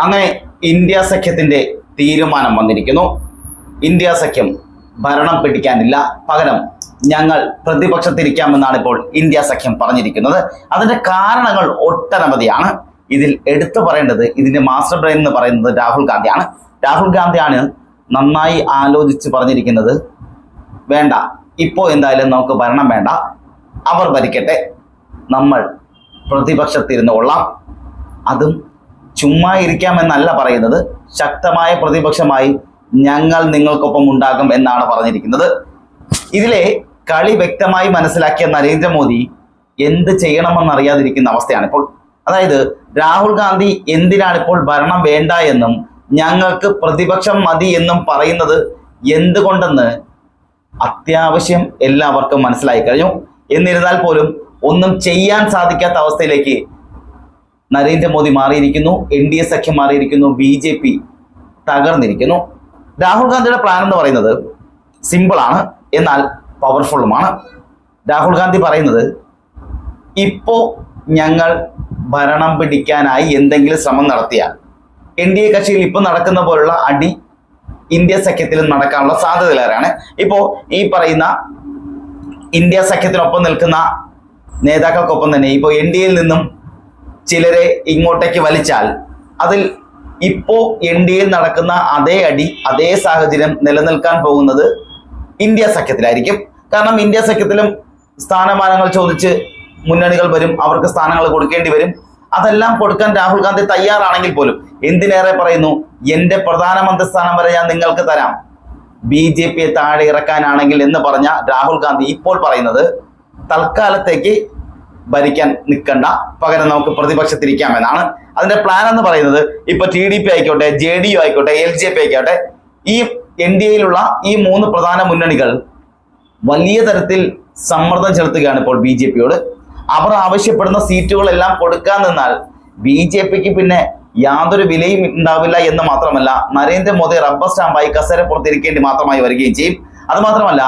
അങ്ങനെ ഇന്ത്യ സഖ്യത്തിന്റെ തീരുമാനം വന്നിരിക്കുന്നു. ഇന്ത്യ സഖ്യം ഭരണം പിടിക്കാനില്ല. പകരം ഞങ്ങൾ പ്രതിപക്ഷത്തിരിക്കാമെന്നാണ് ഇപ്പോൾ ഇന്ത്യ സഖ്യം പറഞ്ഞിരിക്കുന്നത്. അതിന്റെ കാരണങ്ങൾ ഒട്ടനവധിയാണ്. ഇതിൽ എടുത്തു പറയേണ്ടത് ഇതിന്റെ മാസ്റ്റർ ബ്രെയിൻ എന്ന് പറയുന്നത് രാഹുൽ ഗാന്ധിയാണ്. രാഹുൽ ഗാന്ധിയാണ് നന്നായി ആലോചിച്ച് പറഞ്ഞിരിക്കുന്നത്. വേണ്ട ഇപ്പോൾ എന്തായാലും നമുക്ക് ഭരണം വേണ്ട. അവർ ഭരിക്കട്ടെ. നമ്മൾ പ്രതിപക്ഷത്തിരുന്ന് കൊള്ളാം. അതും ചുമ്മാ ഇരിക്കാമെന്നല്ല പറയുന്നത്. ശക്തമായ പ്രതിപക്ഷമായി ഞങ്ങൾ നിങ്ങൾക്കൊപ്പം ഉണ്ടാകും എന്നാണ് പറഞ്ഞിരിക്കുന്നത്. ഇതിലെ കളി വ്യക്തമായി മനസ്സിലാക്കിയ നരേന്ദ്രമോദി എന്ത് ചെയ്യണമെന്നറിയാതിരിക്കുന്ന അവസ്ഥയാണ് ഇപ്പോൾ. അതായത് രാഹുൽ ഗാന്ധി എന്തിനാണ് ഇപ്പോൾ ഭരണം വേണ്ട എന്നും ഞങ്ങൾക്ക് പ്രതിപക്ഷം മതി എന്നും പറയുന്നത് എന്തുകൊണ്ടെന്ന് അത്യാവശ്യം എല്ലാവർക്കും മനസ്സിലായി കഴിഞ്ഞു. എന്നിരുന്നാൽ പോലും ഒന്നും ചെയ്യാൻ സാധിക്കാത്ത അവസ്ഥയിലേക്ക് നരേന്ദ്രമോദി മാറിയിരിക്കുന്നു എൻ ഡി എ സഖ്യം മാറിയിരിക്കുന്നു ബി ജെ പി തകർന്നിരിക്കുന്നു. രാഹുൽ ഗാന്ധിയുടെ പ്ലാൻ എന്ന് പറയുന്നത് സിമ്പിളാണ് എന്നാൽ പവർഫുള്ളുമാണ് രാഹുൽ ഗാന്ധി പറയുന്നത് ഇപ്പോൾ ഞങ്ങൾ ഭരണം പിടിക്കാനായി എന്തെങ്കിലും ശ്രമം നടത്തിയാൽ എൻ ഡി എ കക്ഷിയിൽ ഇപ്പൊ നടക്കുന്ന പോലുള്ള അടി ഇന്ത്യ സഖ്യത്തിലും നടക്കാനുള്ള സാധ്യതയിലേറെയാണ് ഇപ്പോ ഈ പറയുന്ന ഇന്ത്യ സഖ്യത്തിനൊപ്പം നിൽക്കുന്ന നേതാക്കൾക്കൊപ്പം തന്നെ ഇപ്പോൾ എൻ ഡി എയിൽ നിന്നും ചിലരെ ഇങ്ങോട്ടേക്ക് വലിച്ചാൽ അതിൽ ഇപ്പോ എൻ ഡി എയിൽ നടക്കുന്ന അതേ അടി അതേ സാഹചര്യം നിലനിൽക്കാൻ പോകുന്നത് ഇന്ത്യ സഖ്യത്തിലായിരിക്കും. കാരണം ഇന്ത്യ സഖ്യത്തിലും സ്ഥാനമാനങ്ങൾ ചോദിച്ച് മുന്നണികൾ വരും അവർക്ക് സ്ഥാനങ്ങൾ കൊടുക്കേണ്ടി വരും. അതെല്ലാം കൊടുക്കാൻ രാഹുൽ ഗാന്ധി തയ്യാറാണെങ്കിൽ പോലും എന്തിനേറെ പറയുന്നു? എന്റെ പ്രധാനമന്ത്രി സ്ഥാനം വരെ ഞാൻ നിങ്ങൾക്ക് തരാം. ബി ജെ പിയെ താഴെ ഇറക്കാനാണെങ്കിൽ എന്ന് പറഞ്ഞ രാഹുൽ ഗാന്ധി ഇപ്പോൾ പറയുന്നത് തൽക്കാലത്തേക്ക് ഭരിക്കാൻ നിൽക്കണ്ട. പകരം നമുക്ക് പ്രതിപക്ഷത്തിരിക്കാമെന്നാണ് അതിന്റെ പ്ലാൻ എന്ന് പറയുന്നത് ഇപ്പൊ ടി ഡി പി ആയിക്കോട്ടെ ജെ ഡി യു ആയിക്കോട്ടെ എൽ ജെ പി ആയിക്കോട്ടെ ഈ എൻ ഡി എയിലുള്ള ഈ മൂന്ന് പ്രധാന മുന്നണികൾ വലിയ തരത്തിൽ സമ്മർദ്ദം ചെലുത്തുകയാണ് ഇപ്പോൾ ബി ജെ പിയോട് അവർ ആവശ്യപ്പെടുന്ന സീറ്റുകളെല്ലാം കൊടുക്കാൻ നിന്നാൽ ബി ജെ പിക്ക് പിന്നെ യാതൊരു വിലയും ഉണ്ടാവില്ല എന്ന് മാത്രമല്ല നരേന്ദ്രമോദി റബ്ബർ സ്റ്റാമ്പായി കസേര പുറത്തിരിക്കേണ്ടി മാത്രമായി വരികയും ചെയ്യും. അത് മാത്രമല്ല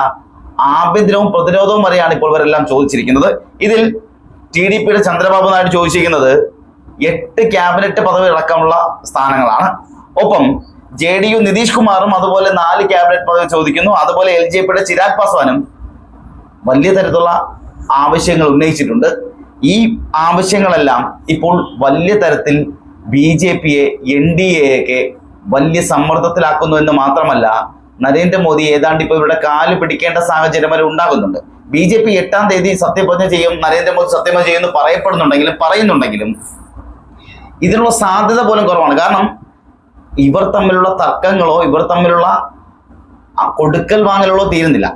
ആഭ്യന്തരവും പ്രതിരോധവും വരെയാണ് ഇപ്പോൾ ഇവരെല്ലാം ചോദിച്ചിരിക്കുന്നത്. ഇതിൽ ടി ഡി പിയുടെ ചന്ദ്രബാബു നായിഡു ചോദിച്ചിരിക്കുന്നത് എട്ട് ക്യാബിനറ്റ് പദവി അടക്കമുള്ള സ്ഥാനങ്ങളാണ്. ഒപ്പം ജെ ഡി യു നിതീഷ് കുമാറും അതുപോലെ നാല് ക്യാബിനറ്റ് പദവി ചോദിക്കുന്നു. അതുപോലെ എൽ ജെ പിയുടെ ചിരാഗ് പാസ്വാനും വലിയ തരത്തിലുള്ള ആവശ്യങ്ങൾ ഉന്നയിച്ചിട്ടുണ്ട്. ഈ ആവശ്യങ്ങളെല്ലാം ഇപ്പോൾ വലിയ തരത്തിൽ ബി ജെ പിയെ എൻ ഡി എയൊക്കെ വലിയ സമ്മർദ്ദത്തിലാക്കുന്നു എന്ന് മാത്രമല്ല നരേന്ദ്രമോദി ഏതാണ്ട് ഇപ്പോൾ ഇവരുടെ കാൽ പിടിക്കേണ്ട സാഹചര്യം വരെ ഉണ്ടാകുന്നുണ്ട്. ബി ജെ പി എട്ടാം തീയതി സത്യപ്രതിജ്ഞ ചെയ്യും നരേന്ദ്രമോദി സത്യപ്രതിജ്ഞ ചെയ്യുമെന്ന് പറയപ്പെടുന്നുണ്ടെങ്കിലും പറയുന്നുണ്ടെങ്കിലും ഇതിനുള്ള സാധ്യത പോലും കുറവാണ്. കാരണം ഇവർ തമ്മിലുള്ള തർക്കങ്ങളോ ഇവർ തമ്മിലുള്ള കൊടുക്കൽ വാങ്ങലുകളോ തീരുന്നില്ല.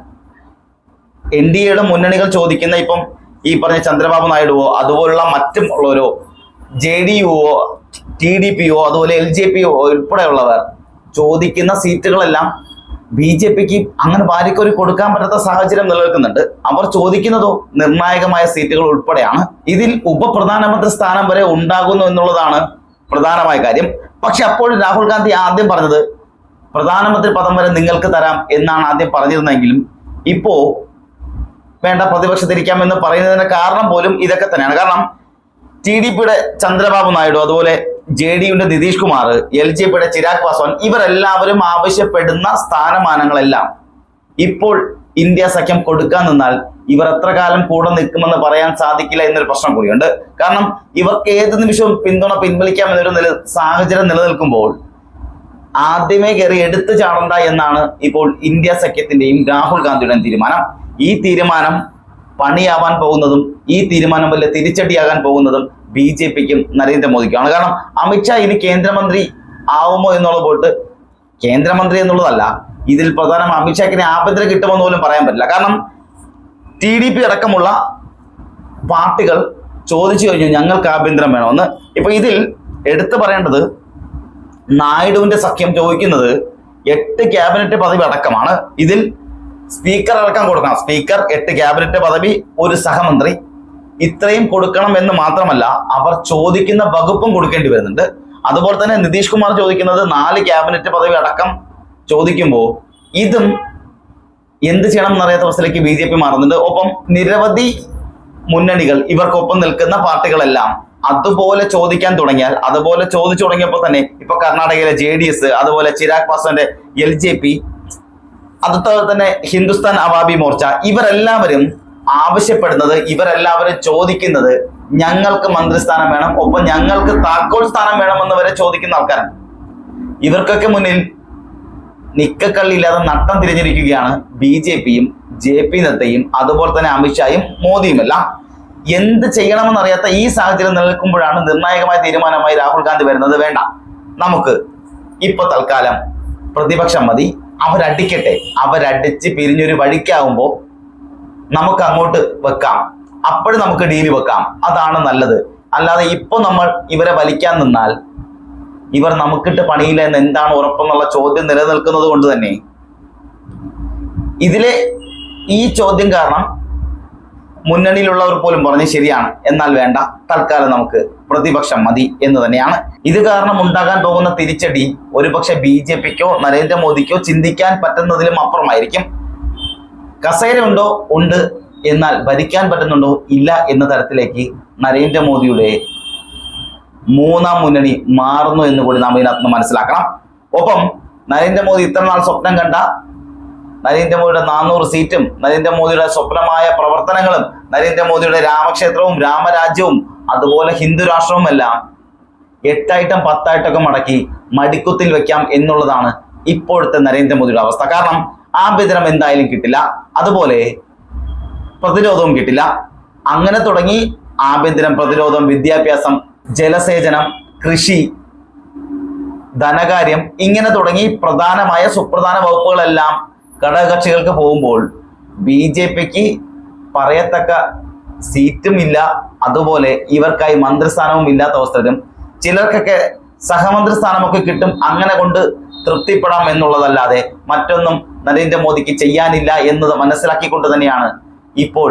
എൻ ഡി എയുടെ മുന്നണികൾ ചോദിക്കുന്ന ഇപ്പം ഈ പറഞ്ഞ ചന്ദ്രബാബു നായിഡുവോ അതുപോലുള്ള മറ്റും ഉള്ളവരോ ജെ ഡി യുവോ ടി ഡി പിയോ അതുപോലെ എൽ ജെ പിയോ ഉൾപ്പെടെയുള്ളവർ ചോദിക്കുന്ന സീറ്റുകളെല്ലാം ബി ജെ പിക്ക് അങ്ങനെ ഭാര്യക്കൊരു കൊടുക്കാൻ പറ്റാത്ത സാഹചര്യം നിലനിൽക്കുന്നുണ്ട്. അവർ ചോദിക്കുന്നതോ നിർണായകമായ സീറ്റുകൾ ഉൾപ്പെടെയാണ്. ഇതിൽ ഉപപ്രധാനമന്ത്രി സ്ഥാനം വരെ ഉണ്ടാകുന്നു എന്നുള്ളതാണ് പ്രധാനമായ കാര്യം. പക്ഷെ അപ്പോൾ രാഹുൽ ഗാന്ധി ആദ്യം പറഞ്ഞത് പ്രധാനമന്ത്രി പദം വരെ നിങ്ങൾക്ക് തരാം എന്നാണ് ആദ്യം പറഞ്ഞിരുന്നെങ്കിലും ഇപ്പോ വേണ്ട പ്രതിപക്ഷത്തിരിക്കാം എന്ന് പറയുന്നതിന്റെ കാരണം പോലും ഇതൊക്കെ തന്നെയാണ്. കാരണം ടി ഡി പിയുടെ ചന്ദ്രബാബു നായിഡു അതുപോലെ ജെ ഡി യുടെ നിതീഷ് കുമാർ എൽ ജെ പിയുടെ ചിരാഗ് പാസ്വാൻ ഇവരെല്ലാവരും ആവശ്യപ്പെടുന്ന സ്ഥാനമാനങ്ങളെല്ലാം ഇപ്പോൾ ഇന്ത്യ സഖ്യം കൊടുക്കാൻ നിന്നാൽ ഇവർ എത്ര കാലം കൂടെ നിൽക്കുമെന്ന് പറയാൻ സാധിക്കില്ല എന്നൊരു പ്രശ്നം കൂടിയുണ്ട്. കാരണം ഇവർക്ക് ഏത് നിമിഷവും പിന്തുണ പിൻവലിക്കാം എന്നൊരു നില സാഹചര്യം നിലനിൽക്കുമ്പോൾ ആദ്യമേ കയറി എടുത്തു ചാടണ്ട എന്നാണ് ഇപ്പോൾ ഇന്ത്യ സഖ്യത്തിന്റെയും രാഹുൽ ഗാന്ധിയുടെയും തീരുമാനം. ഈ തീരുമാനം പണിയാവാൻ പോകുന്നതും ഈ തീരുമാനം വലിയ തിരിച്ചടിയാകാൻ പോകുന്നതും ബി ജെ പിക്കും നരേന്ദ്രമോദിക്കുമാണ് കാരണം അമിത്ഷാ ഇനി കേന്ദ്രമന്ത്രി ആവുമോ എന്നുള്ള പോയിട്ട് കേന്ദ്രമന്ത്രി എന്നുള്ളതല്ല ഇതിൽ പ്രധാനം അമിത്ഷാക്കിന് ആഭ്യന്തരം കിട്ടുമെന്ന് പോലും പറയാൻ പറ്റില്ല. കാരണം ടി ഡി പി അടക്കമുള്ള പാർട്ടികൾ ചോദിച്ചു കഴിഞ്ഞു ഞങ്ങൾക്ക് ആഭ്യന്തരം വേണമെന്ന് ഇപ്പൊ ഇതിൽ എടുത്തു പറയേണ്ടത് നായിഡുവിന്റെ സഖ്യം ചോദിക്കുന്നത് എട്ട് ക്യാബിനറ്റ് പദവി അടക്കമാണ്. ഇതിൽ സ്പീക്കർ അടക്കം കൊടുക്കണം. സ്പീക്കർ എട്ട് ക്യാബിനറ്റ് പദവി ഒരു സഹമന്ത്രി. ഇത്രയും കൊടുക്കണം എന്ന് മാത്രമല്ല അവർ ചോദിക്കുന്ന വകുപ്പും കൊടുക്കേണ്ടി വരുന്നുണ്ട്. അതുപോലെ തന്നെ നിതീഷ് കുമാർ ചോദിക്കുന്നത് നാല് ക്യാബിനറ്റ് പദവി അടക്കം ചോദിക്കുമ്പോൾ ഇതും എന്ത് ചെയ്യണം എന്നറിയാത്ത അവസ്ഥയിലേക്ക് ബി ജെ പി മാറുന്നുണ്ട്. ഒപ്പം നിരവധി മുന്നണികൾ ഇവർക്കൊപ്പം നിൽക്കുന്ന പാർട്ടികളെല്ലാം അതുപോലെ ചോദിക്കാൻ തുടങ്ങിയാൽ അതുപോലെ ചോദിച്ചു തുടങ്ങിയപ്പോൾ തന്നെ ഇപ്പൊ കർണാടകയിലെ ജെ ഡി എസ് അതുപോലെ ചിരാഗ് പാസ്വാന്റെ എൽ ജെ പി അതുപോലെ തന്നെ ഹിന്ദുസ്ഥാൻ അവാബി മോർച്ച ഇവരെല്ലാവരും ആവശ്യപ്പെടുന്നത് ഇവരെല്ലാവരും ചോദിക്കുന്നത് ഞങ്ങൾക്ക് മന്ത്രിസ്ഥാനം വേണം ഒപ്പം ഞങ്ങൾക്ക് താക്കോൽ സ്ഥാനം വേണമെന്ന് വരെ ചോദിക്കുന്ന ആൾക്കാരാണ്. ഇവർക്കൊക്കെ മുന്നിൽ നിക്കക്കള്ളില്ലാതെ നട്ടം തിരിഞ്ഞിരിക്കുകയാണ് ബി ജെ പിയും ജെ പി നദ്ദയും അതുപോലെ തന്നെ അമിത്ഷായും മോദിയുമെല്ലാം. എന്ത് ചെയ്യണമെന്നറിയാത്ത ഈ സാഹചര്യം നിലനിൽക്കുമ്പോഴാണ് നിർണായകമായ തീരുമാനമായി രാഹുൽ ഗാന്ധി വരുന്നത്. വേണ്ട. നമുക്ക് ഇപ്പൊ തൽക്കാലം പ്രതിപക്ഷം മതി. അവരടിക്കട്ടെ. അവരടിച്ച് പിരിഞ്ഞൊരു വഴിക്കാവുമ്പോൾ നമുക്ക് അങ്ങോട്ട് വെക്കാം. അപ്പോഴും നമുക്ക് ഡീൽ വെക്കാം. അതാണ് നല്ലത്. അല്ലാതെ ഇപ്പൊ നമ്മൾ ഇവരെ വലിക്കാൻ നിന്നാൽ ഇവർ നമുക്കിട്ട് പണിയില്ല എന്ന് എന്താണ് ഉറപ്പെന്നുള്ള ചോദ്യം നിലനിൽക്കുന്നത് കൊണ്ട് തന്നെ. ഇതിലെ ഈ ചോദ്യം കാരണം മുന്നണിയിലുള്ളവർ പോലും പറഞ്ഞ് ശരിയാണ്. എന്നാൽ വേണ്ട തൽക്കാലം നമുക്ക് പ്രതിപക്ഷം മതി എന്ന് തന്നെയാണ്. ഇത് കാരണം ഉണ്ടാകാൻ പോകുന്ന തിരിച്ചടി ഒരുപക്ഷെ ബി ജെ പിക്കോ നരേന്ദ്രമോദിക്കോ ചിന്തിക്കാൻ പറ്റുന്നതിലും അപ്പുറമായിരിക്കും. കസേര ഉണ്ടോ. ഉണ്ട് എന്നാൽ ഭരിക്കാൻ പറ്റുന്നുണ്ടോ? ഇല്ല എന്ന തരത്തിലേക്ക് നരേന്ദ്രമോദിയുടെ മൂന്നാം മുന്നണി മാറുന്നു എന്ന് കൂടി നാം ഇതിനകത്ത് മനസ്സിലാക്കണം. ഒപ്പം നരേന്ദ്രമോദി ഇത്ര നാൾ സ്വപ്നം കണ്ട നരേന്ദ്രമോദിയുടെ നാനൂറ് സീറ്റും നരേന്ദ്രമോദിയുടെ സ്വപ്നമായ പ്രവർത്തനങ്ങളും നരേന്ദ്രമോദിയുടെ രാമക്ഷേത്രവും രാമരാജ്യവും അതുപോലെ ഹിന്ദു രാഷ്ട്രവും എല്ലാം എട്ടായിട്ടും പത്തായിട്ടൊക്കെ മടക്കി മടിക്കുത്തിൽ വെക്കാം എന്നുള്ളതാണ് ഇപ്പോഴത്തെ നരേന്ദ്രമോദിയുടെ അവസ്ഥ. കാരണം ആഭ്യന്തരം എന്തായാലും കിട്ടില്ല അതുപോലെ പ്രതിരോധവും കിട്ടില്ല. അങ്ങനെ തുടങ്ങി ആഭ്യന്തരം പ്രതിരോധം വിദ്യാഭ്യാസം ജലസേചനം കൃഷി ധനകാര്യം ഇങ്ങനെ തുടങ്ങി പ്രധാനമായ സുപ്രധാന വകുപ്പുകളെല്ലാം ഘടകകക്ഷികൾക്ക് പോകുമ്പോൾ ബി ജെ പിക്ക് പറയത്തക്ക സീറ്റും ഇല്ല അതുപോലെ ഇവർക്കായി മന്ത്രിസ്ഥാനവും ഇല്ലാത്ത അവസരം ചിലർക്കൊക്കെ സഹമന്ത്രിസ്ഥാനമൊക്കെ കിട്ടും. അങ്ങനെ കൊണ്ട് തൃപ്തിപ്പെടാം എന്നുള്ളതല്ലാതെ മറ്റൊന്നും നരേന്ദ്രമോദിക്ക് ചെയ്യാനില്ല എന്നത് മനസ്സിലാക്കിക്കൊണ്ട് തന്നെയാണ് ഇപ്പോൾ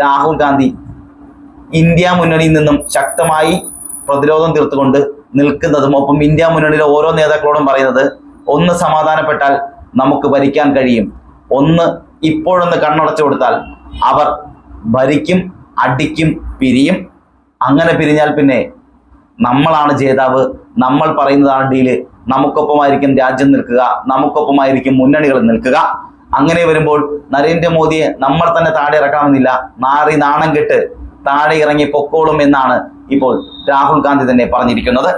രാഹുൽ ഗാന്ധി ഇന്ത്യ മുന്നണിയിൽ നിന്നും ശക്തമായി പ്രതിരോധം തീർത്തുകൊണ്ട് നിൽക്കുന്നതും. ഒപ്പം ഇന്ത്യ മുന്നണിയിലെ ഓരോ നേതാക്കളോടും പറയുന്നത് ഒന്ന് സമാധാനപ്പെട്ടാൽ നമുക്ക് ഭരിക്കാൻ കഴിയും. ഒന്ന് ഇപ്പോഴൊന്ന് കണ്ണടച്ചു കൊടുത്താൽ അവർ ഭരിക്കും അടിക്കും പിരിയും. അങ്ങനെ പിരിഞ്ഞാൽ പിന്നെ നമ്മളാണ് ജേതാവ് നമ്മൾ പറയുന്നതാണ് ഡീൽ. നമുക്കൊപ്പമായിരിക്കും രാജ്യം നിൽക്കുക നമുക്കൊപ്പമായിരിക്കും മുന്നണികൾ നിൽക്കുക. അങ്ങനെ വരുമ്പോൾ നരേന്ദ്രമോദിയെ നമ്മൾ തന്നെ താഴെ ഇറക്കണമെന്നില്ല. നാറി നാണം കെട്ട് താഴെ ഇറങ്ങി പൊക്കോളും എന്നാണ് ഇപ്പോൾ രാഹുൽ ഗാന്ധി തന്നെ പറഞ്ഞിരിക്കുന്നത്.